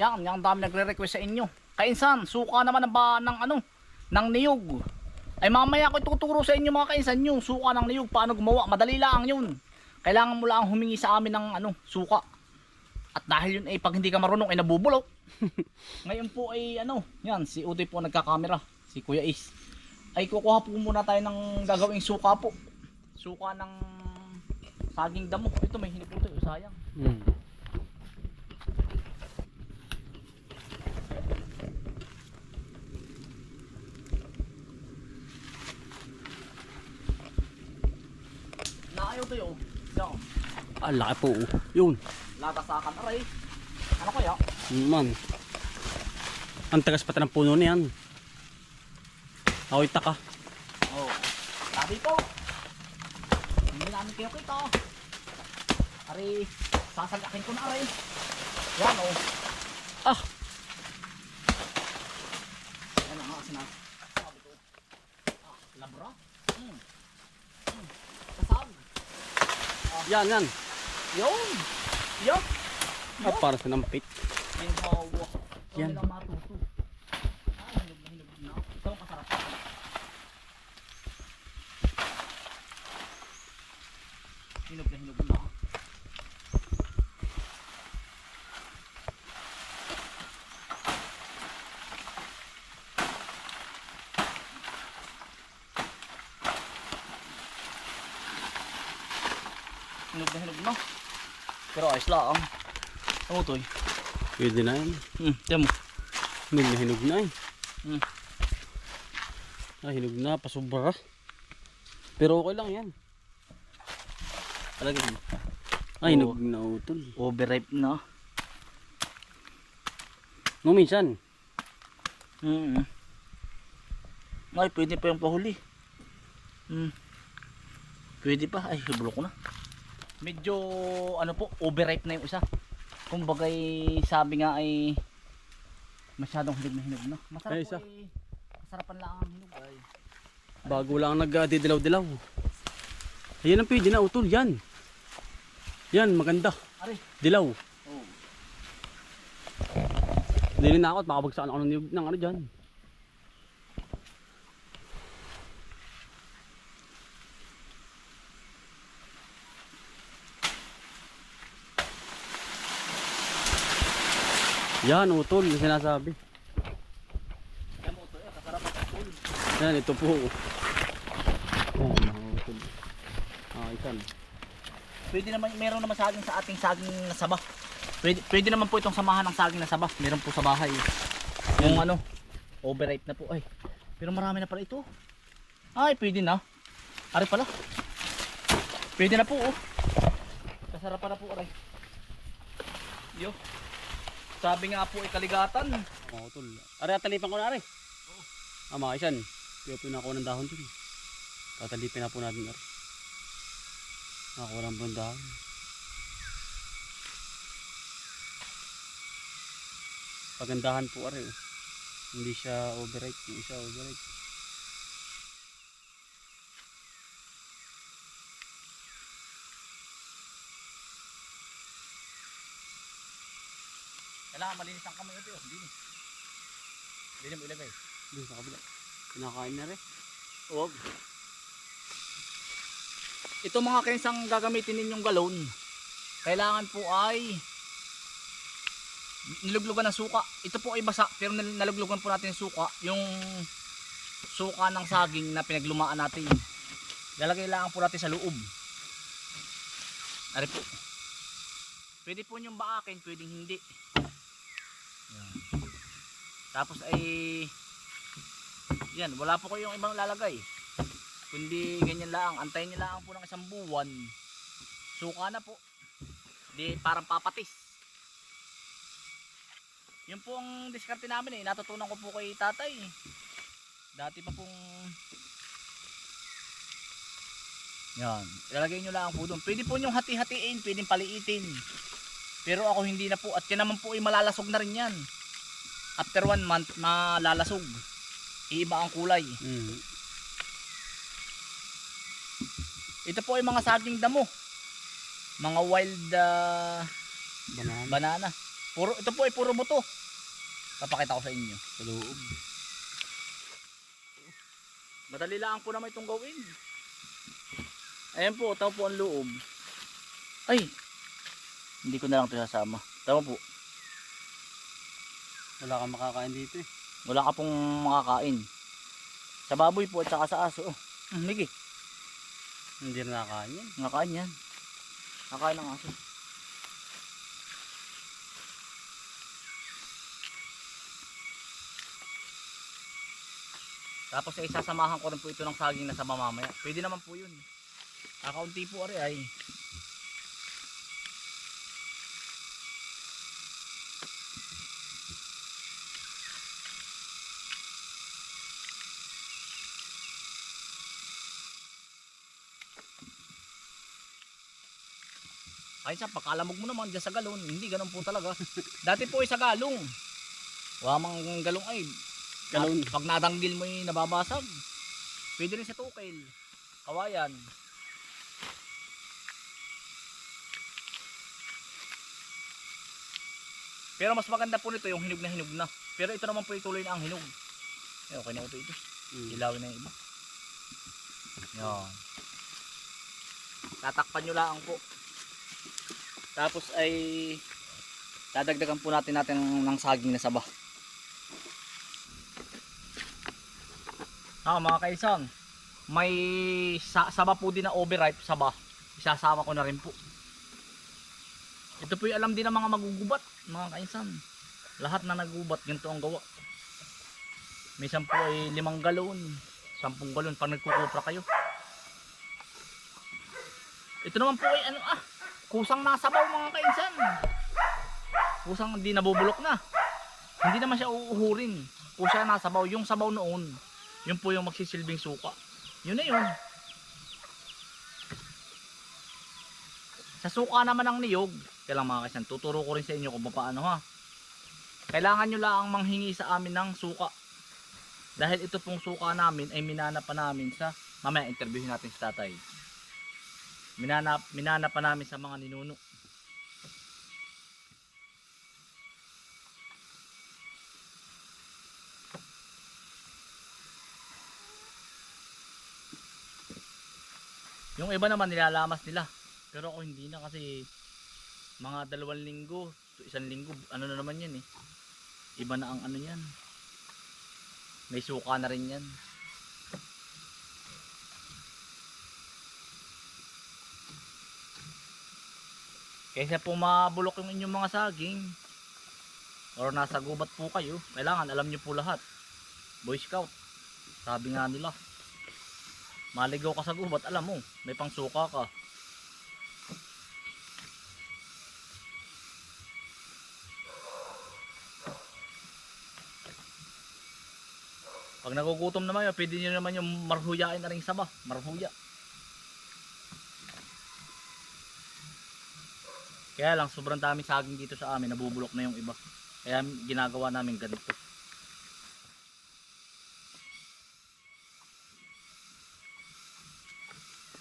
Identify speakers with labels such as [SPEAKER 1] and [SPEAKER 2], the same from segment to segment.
[SPEAKER 1] Yan, yan dami nagre-request sa inyo. Kainsan, suka naman ng ba ng ano, ng niyog. Ay mamaya ko ituturo sa inyo mga kainsan yung suka ng niyog, paano gumawa. Madali lang yun. Kailangan mo lang humingi sa amin ng ano, suka. At dahil yun ay pag hindi ka marunong ay nabubulok. Ngayon po ay ano, yan, si Utoy po nagkakamera, si Kuya Is. Ay kukuha po muna tayo ng gagawing suka po. Suka ng saging damo. Ito may hiniputo, sayang.
[SPEAKER 2] Hmm.
[SPEAKER 1] To yun. Yan.
[SPEAKER 2] Ah, laki po. Yun.
[SPEAKER 1] Latasakan aray. Ano kaya?
[SPEAKER 2] Man. Ang tagas pati ng puno niyan. Ako'y taka.
[SPEAKER 1] Oh. Sabi po. Hindi namin kayo kita. Ari, sasagakin ko na aray. Yan oh.
[SPEAKER 2] Ah!
[SPEAKER 1] Yan ang nga sinas. Sabi ko. Ah, labra. Hmm.
[SPEAKER 2] Yan, yan.
[SPEAKER 1] Yun. Yun.
[SPEAKER 2] Ah, para sa nampit.
[SPEAKER 1] Yung hawa.
[SPEAKER 2] Yan.
[SPEAKER 1] Yan. Yan. matuto. Ah, hinog na hinog na. Ito ang kasarap. Hinog na hinog na. Hinog na hinog na. Pero ayos lang. Ano to eh?
[SPEAKER 2] Pwede na yan.
[SPEAKER 1] Hmm, tiyan mo.
[SPEAKER 2] Hinog na hinog na eh.
[SPEAKER 1] Hmm.
[SPEAKER 2] Ah, hinog na. Pasobra. Pero okay lang yan.
[SPEAKER 1] Talaga yun.
[SPEAKER 2] Ah, hinog na utol.
[SPEAKER 1] Overripe na.
[SPEAKER 2] No, minsan.
[SPEAKER 1] Mm. Ay, pwede pa yung pahuli. Hmm. Pwede pa. Ay, bulok ko na. Medyo, ano po, overripe na yung isa. Kung bagay, sabi nga ay masyadong hinog na hinog na. Masarap
[SPEAKER 2] Ay,
[SPEAKER 1] po eh. Masarapan lang ang hinog ay.
[SPEAKER 2] Bago lang nagdidilaw-dilaw. Ayan ang pwede na utol. Yan. Yan, maganda.
[SPEAKER 1] Ari.
[SPEAKER 2] Dilaw.
[SPEAKER 1] Oh.
[SPEAKER 2] Hindi na ako at makabagsakan ako ng, ng ano dyan. Yan, utol, yung sinasabi.
[SPEAKER 1] Yan eh, kasarap ang pool.
[SPEAKER 2] Yan, ito po. Yan, utol. Ah, isan.
[SPEAKER 1] Pwede naman, meron naman saging sa ating saging na saba. Pwede, pwede naman po itong samahan ng saging na saba. Meron po sa bahay. Yung ano, overripe na po. Ay, pero marami na pala ito. Ay, pwede na. Ari pala. Pwede na po oh. Kasarap na po aray. Yo. Sabi nga po ay kaligatan.
[SPEAKER 2] Mga utol. Are, tatalipan ko na, are. Ah, mga isan. Kaya po na ako ng dahon dun. Tatalipin na po natin, are. Nakakuha ng dahon. Pagandahan po, are. oh. Hindi siya overripe. Hindi siya overripe.
[SPEAKER 1] Kailangan malinis ang kamay ito. Hindi. Hindi mo ilagay.
[SPEAKER 2] Doon sa kabila. Kinakain na rin.
[SPEAKER 1] Huwag. Ito mga kainsang gagamitin ninyong galon. Kailangan po ay niluglugan ng suka. Ito po ay basa pero naluglugan po natin suka. Yung suka ng saging na pinaglumaan natin. Lalagay lang po natin sa loob. Ari po. Pwede po yung baakin, pwedeng hindi. Tapos ay yan, wala po kayong ibang lalagay. Kundi ganyan lang, antayin niyo lang po ng isang buwan. Suka na po. Di parang papatis. Yun po ang diskarte namin eh. Natutunan ko po kay tatay. Dati pa pong yan. Ilalagay nyo lang po doon. Pwede po nyong hati-hatiin. Pwedeng paliitin. Pero ako hindi na po. At yan naman po ay malalasog na rin yan. After one month, malalasog. Iiba ang kulay.
[SPEAKER 2] Mm.
[SPEAKER 1] Ito po ay mga saging damo. Mga wild ah,
[SPEAKER 2] Banana.
[SPEAKER 1] banana. Puro, ito po ay puro buto. Papakita ko sa inyo.
[SPEAKER 2] Sa loob.
[SPEAKER 1] Madali lang po naman itong gawin. Ayan po, tao po ang loob. Ay! Hindi ko na lang ito sasama. Tama po,
[SPEAKER 2] Wala kang makakain dito eh.
[SPEAKER 1] wala ka pong makakain. Sa baboy po at saka sa aso. Oh, hmm, Migi,
[SPEAKER 2] Hindi na nakakain yan.
[SPEAKER 1] nakain yan. Nakain ng aso. Tapos ay sasamahan ko rin po ito ng saging na sa mamamaya. Pwede naman po yun. Kakaunti po ari ay. Ay sa pakalamog mo naman dyan sa galon. Hindi ganun po talaga. Dati po ay sa galong. Wamang galong ay.
[SPEAKER 2] Galon.
[SPEAKER 1] Pag nadanggil mo ay nababasag. Pwede rin sa tukil. Kawayan. Pero mas maganda po nito yung hinog na hinog na. Pero ito naman po ituloy na ang hinog. Eh, okay na ito ito.
[SPEAKER 2] Mm.
[SPEAKER 1] Ilawin na yung iba. Yan. Tatakpan nyo lang po. Tapos ay dadagdagan po natin natin ng, ng saging na saba. Ah, mga kaisang, may sa saba po din na overripe saba. Isasama ko na rin po. Ito po yung alam din ng mga magugubat, mga kainsan. Lahat na nagubat, ganito ang gawa. Minsan po ay limang galon, sampung galon pag nagkukupra kayo. Ito naman po ay ano ah, kusang nasabaw mga kainsan. Kusang hindi nabubulok na. Hindi naman siya uuhurin. Kusa nasabaw, yung sabaw noon, yun po yung magsisilbing suka. Yun na yun. Sa suka naman ng niyog, kailang mga kaisan, tuturo ko rin sa inyo kung paano ha. Kailangan nyo lang manghingi sa amin ng suka. Dahil ito pong suka namin ay minana pa namin sa, mamaya interviewin natin si tatay. Minana, minana pa namin sa mga ninuno. Yung iba naman nilalamas nila. Pero ako hindi na kasi mga dalawang linggo, isang linggo, ano na naman yan eh. Iba na ang ano yan. May suka na rin yan. Kaysa po mabulok yung inyong mga saging or nasa gubat po kayo, kailangan alam nyo po lahat. Boy Scout, sabi nga nila, maligaw ka sa gubat, alam mo, may pangsuka ka. Pag nagugutom naman yun, pwede nyo naman yung marhuyain na rin saba. Marhuya. Kaya lang, sobrang daming saging dito sa amin. Nabubulok na yung iba. Kaya ginagawa namin ganito.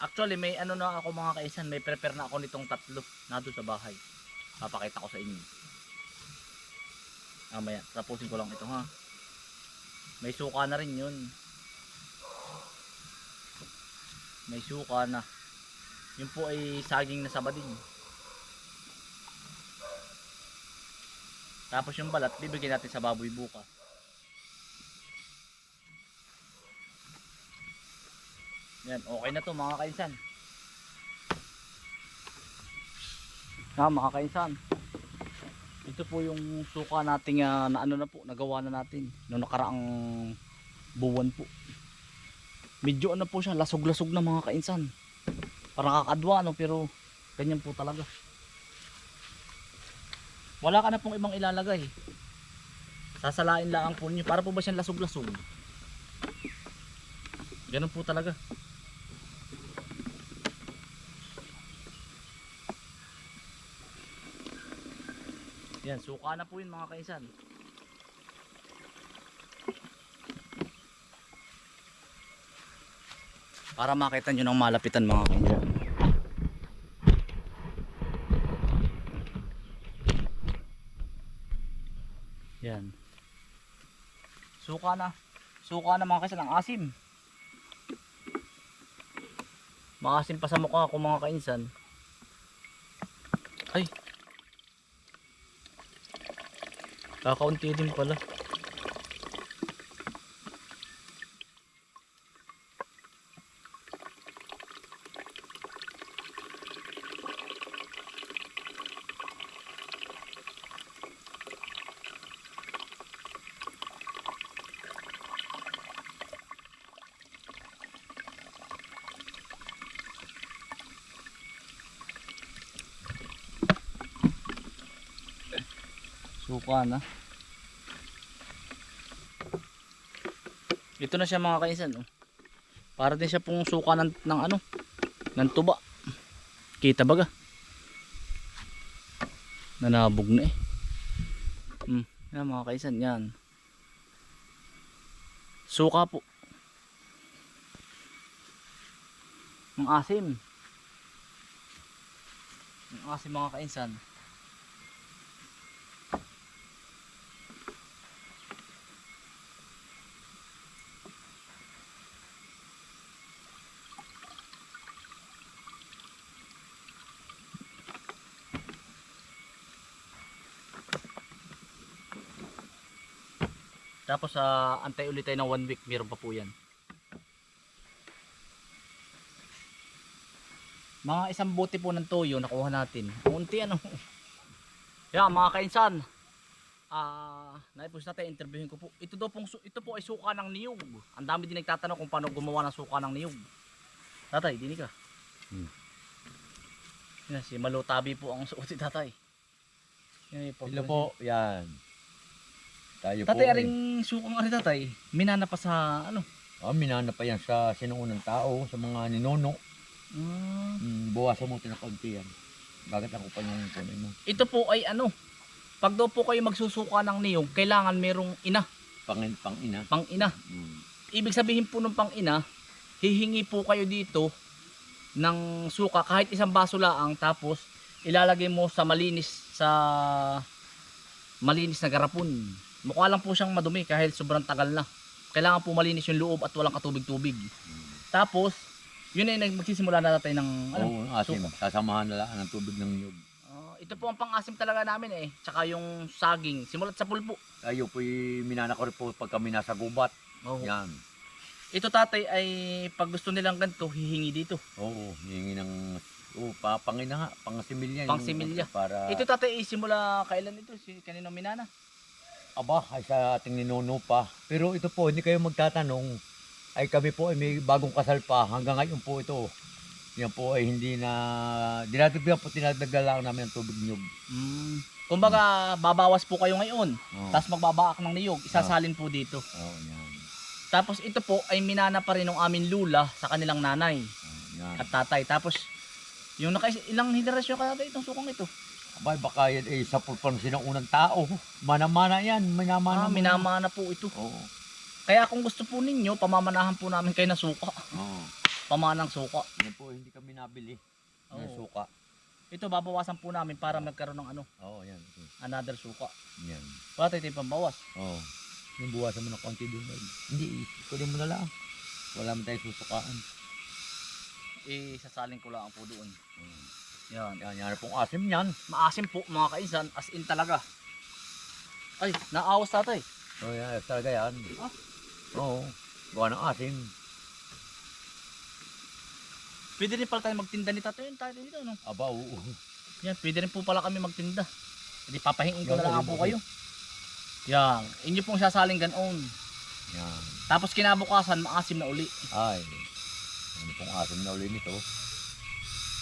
[SPEAKER 1] Actually, may ano na ako mga kaisan. May prepare na ako nitong tatlo. Na sa bahay. Papakita ko sa inyo. Mamaya, tapusin ko lang ito ha. May suka na rin yun. May suka na. Yun po ay saging na saba Tapos yung balat, bibigyan natin sa baboy bukas. Yan, okay na to mga kainsan. Ha, mga kainsan. Ito po yung suka nating ah, na ano na po, nagawa na natin noong nakaraang buwan po. Medyo ano po siya, lasog-lasog na mga kainsan. Parang kakadwa no, pero ganyan po talaga. Wala ka na pong ibang ilalagay. Sasalain lang po niyo. Para po ba siyang lasog-lasog? Ganun po talaga. Yan, suka na po yun mga kaisan. Para makita nyo ng malapitan mga kaisan. Yan. Suka na. Suka na mga kaisan, ang asim. Maasim pa sa mukha ko mga kainsan. Ay. Kakaunti din pala. Suka na. Ito na siya mga kainsan. Oh. Para din siya pong suka ng, ng ano, ng tuba. Kita baga. Nanabog na eh. Hmm, yan mga kaisan, yan. Suka po. Ang asim. Ang asim mga kainsan. Tapos sa antay ulit tayo ng one week, meron pa po yan. Mga isang bote po ng toyo nakuha natin. Unti ano. Yan mga kainsan. Ah, naipos natin interviewin ko po. Ito daw pong ito po ay suka ng niyog. Ang dami din nagtatanong kung paano gumawa ng suka ng niyog. Tatay, dinig ka.
[SPEAKER 3] Hmm.
[SPEAKER 1] Yan, si Malutabi po ang suot ni tatay. Yan, yung
[SPEAKER 3] Sila po, yan. Tayo po.
[SPEAKER 1] Tatay,
[SPEAKER 3] eh.
[SPEAKER 1] aring sukang ari tatay, minana pa sa ano?
[SPEAKER 3] Ah, minana pa yan sa sinuunang tao, sa mga ninono.
[SPEAKER 1] Ah,
[SPEAKER 3] Hmm, buwasan mo ito ng kaunti yan. Bakit ako pa yung kunin mo?
[SPEAKER 1] ito po ay ano, pag daw po kayo magsusuka ng niyog, kailangan merong ina,
[SPEAKER 3] Pangin, pang ina.
[SPEAKER 1] pang ina.
[SPEAKER 3] Hmm.
[SPEAKER 1] Ibig sabihin po ng pang ina, hihingi po kayo dito ng suka kahit isang baso laang tapos ilalagay mo sa malinis sa malinis na garapon. Mukha lang po siyang madumi kahit sobrang tagal na. Kailangan po malinis yung loob at walang katubig-tubig. Tapos, yun ay magsisimula na tayo ng ano,
[SPEAKER 3] Oo, asim. Sasamahan na lang ng tubig ng nyug.
[SPEAKER 1] Ah, ito po ang pang-asim talaga namin eh. Tsaka yung saging, simulat sa pulpo.
[SPEAKER 3] Tayo po minana ko rin po pag kami nasa gubat.
[SPEAKER 1] Oh.
[SPEAKER 3] Yan.
[SPEAKER 1] Ito tatay ay pag gusto nilang ganito, hihingi dito.
[SPEAKER 3] Oo, hihingi ng Oo, pa, pangina nga, pang similya.
[SPEAKER 1] Pang similya.
[SPEAKER 3] Para,
[SPEAKER 1] ito tatay ay simula kailan ito? Si kanino minana?
[SPEAKER 3] Aba, ay sa ating ninuno pa. Pero ito po, hindi kayo magtatanong, ay kami po ay may bagong kasal pa. Hanggang ngayon po ito. Yan po ay hindi na, dinadagdagan po, tinadagdagan lang namin ang tubig nyug.
[SPEAKER 1] Mm. Kumbaga, babawas po kayo ngayon.
[SPEAKER 3] Oo,
[SPEAKER 1] Tapos magbabaak ng niyog, isasalin po dito.
[SPEAKER 3] Oo, yan.
[SPEAKER 1] Tapos ito po ay minana pa rin ng aming lula sa kanilang nanay
[SPEAKER 3] yan.
[SPEAKER 1] at tatay. Tapos yung naka ilang henerasyon ka itong sukong ito?
[SPEAKER 3] Abay, baka yan ay sa pulpansin ng unang tao. Mana-mana yan, minamana.
[SPEAKER 1] Ah, minamana po ito.
[SPEAKER 3] Oo,
[SPEAKER 1] Kaya kung gusto po ninyo, pamamanahan po namin kayo na suka.
[SPEAKER 3] oo.
[SPEAKER 1] Pamanang suka.
[SPEAKER 3] Yan po, hindi kami nabili ng
[SPEAKER 1] Oo.
[SPEAKER 3] suka.
[SPEAKER 1] Ito babawasan po namin para magkaroon ng ano,
[SPEAKER 3] Oo, yan.
[SPEAKER 1] another suka.
[SPEAKER 3] Yan.
[SPEAKER 1] Wala tayo tayong pambawas.
[SPEAKER 3] Oo. Yung buwasan mo ng konti doon. Hindi, kunin mo na lang. Wala mo tayong susukaan.
[SPEAKER 1] Isasalin ko lang po doon.
[SPEAKER 3] Hmm.
[SPEAKER 1] Yan.
[SPEAKER 3] Yan, yan pong asim yan.
[SPEAKER 1] Maasim po mga kainsan, as in talaga. Ay, naawas tatay.
[SPEAKER 3] Oo, yan, talaga yan.
[SPEAKER 1] Ah?
[SPEAKER 3] Oo. Gawa ng asim.
[SPEAKER 1] Pwede rin pala tayo magtinda ni tatay yun tayo dito, no?
[SPEAKER 3] Aba, oo.
[SPEAKER 1] Yan, pwede rin po pala kami magtinda. Hindi papahingin ko na lang po kayo. Yan, inyo pong sasaling ganon.
[SPEAKER 3] Yan.
[SPEAKER 1] Tapos kinabukasan, maasim na uli.
[SPEAKER 3] Ay. Ano pong asim na uli nito?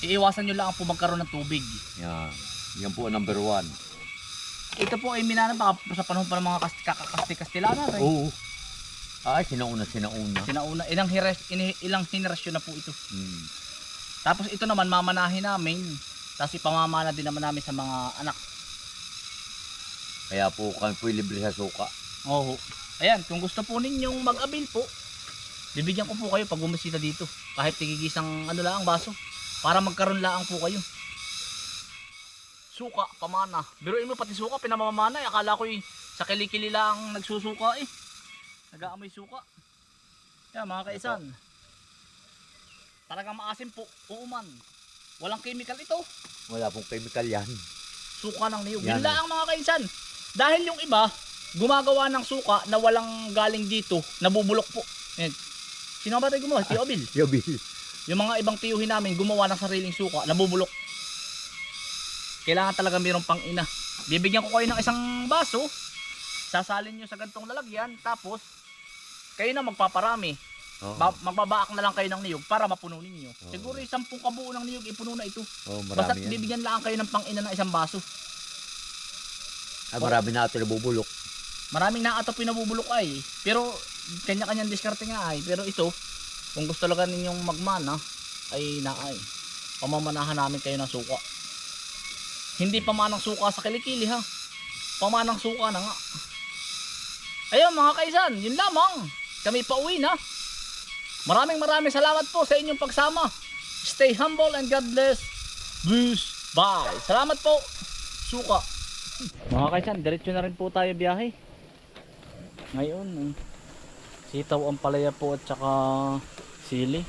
[SPEAKER 1] Iiwasan nyo lang po magkaroon ng tubig.
[SPEAKER 3] Yan. Yan po ang number one.
[SPEAKER 1] Ito po ay minana baka sa panahon pa ng mga kast- kakakasti-kastilana. Tay.
[SPEAKER 3] Oo. Ay, sinauna, sinauna.
[SPEAKER 1] Sinauna, ilang, heres, ini- ilang henerasyon na po ito.
[SPEAKER 3] Hmm.
[SPEAKER 1] Tapos ito naman mamanahin namin. Tapos ipamamana din naman namin sa mga anak.
[SPEAKER 3] Kaya po kami po libre sa suka.
[SPEAKER 1] Oo. Ayan, kung gusto po ninyong mag-avail po, bibigyan ko po kayo pag bumisita dito. Kahit tigigisang ano lang baso. Para magkaroon lang po kayo. suka, pamana. Biruin mo pati suka, pinamamana. eh. Akala ko sa kilikili lang nagsusuka eh. Nag-aamoy suka. Yan mga kaisan. Talagang maasim po, uuman. Walang chemical ito.
[SPEAKER 3] Wala pong chemical yan.
[SPEAKER 1] Suka ng niyog.
[SPEAKER 3] Yan.
[SPEAKER 1] Lang mga kaisan. Dahil yung iba, gumagawa ng suka na walang galing dito, nabubulok po. Yan. Sino ba tayo gumawa? Tio Bill.
[SPEAKER 3] Yabi.
[SPEAKER 1] Yung mga ibang tiyuhin namin gumawa ng sariling suka, nabubulok. Kailangan talaga mayroong pang ina. Bibigyan ko kayo ng isang baso, sasalin nyo sa gantong lalagyan, tapos kayo na magpaparami.
[SPEAKER 3] Oo.
[SPEAKER 1] Ba- magbabaak na lang kayo ng niyog para mapuno ninyo.
[SPEAKER 3] Oo.
[SPEAKER 1] Siguro yung sampung kabuo ng niyog, ipuno na ito.
[SPEAKER 3] Oh,
[SPEAKER 1] Basta
[SPEAKER 3] marami yan.
[SPEAKER 1] bibigyan lang kayo ng pang ina ng isang baso.
[SPEAKER 3] Ay, marami na ito nabubulok.
[SPEAKER 1] Maraming naato pinabubulok ay. Pero kanya-kanyang diskarte nga ay. Pero ito, kung gusto lang ninyong magmana, ay naay. Pamamanahan namin kayo ng suka. Hindi pamanang suka sa kilikili ha. Pamanang suka na nga. Ayun mga kaisan, yun lamang. Kami pauwi na. Maraming maraming salamat po sa inyong pagsama. Stay humble and God bless. Boost. Bye. Salamat po. Suka. Mga kaisan, diretso na rin po tayo biyahe. Ngayon, eh, sitaw ang palaya po at saka sili.